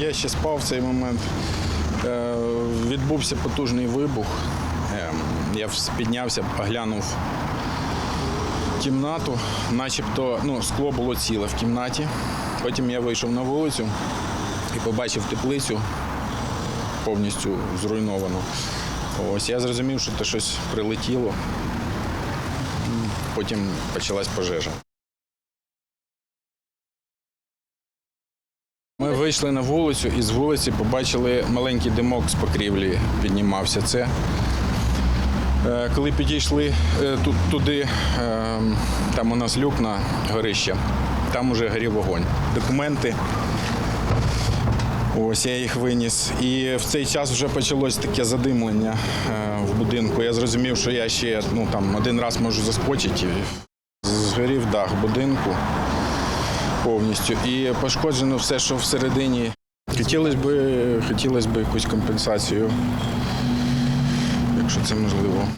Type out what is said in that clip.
Я ще спав в цей момент. Е, Відбувся потужний вибух. Е, Я піднявся, оглянув кімнату, начебто ну, скло було ціле в кімнаті. Потім я вийшов на вулицю і побачив теплицю повністю зруйновану. Ось я зрозумів, що це щось прилетіло. Потім почалась пожежа. Ми вийшли на вулицю і з вулиці побачили маленький димок з покрівлі піднімався. Це е, коли підійшли е, туди, е, там у нас люк на горище, там уже горів вогонь. Документи. Ось я їх виніс. І в цей час вже почалось таке задимлення в будинку. Я зрозумів, що я ще ну, там, один раз можу заскочити. Згорів дах будинку повністю. І пошкоджено все, що всередині. Хотілося б, хотілося б якусь компенсацію, якщо це можливо.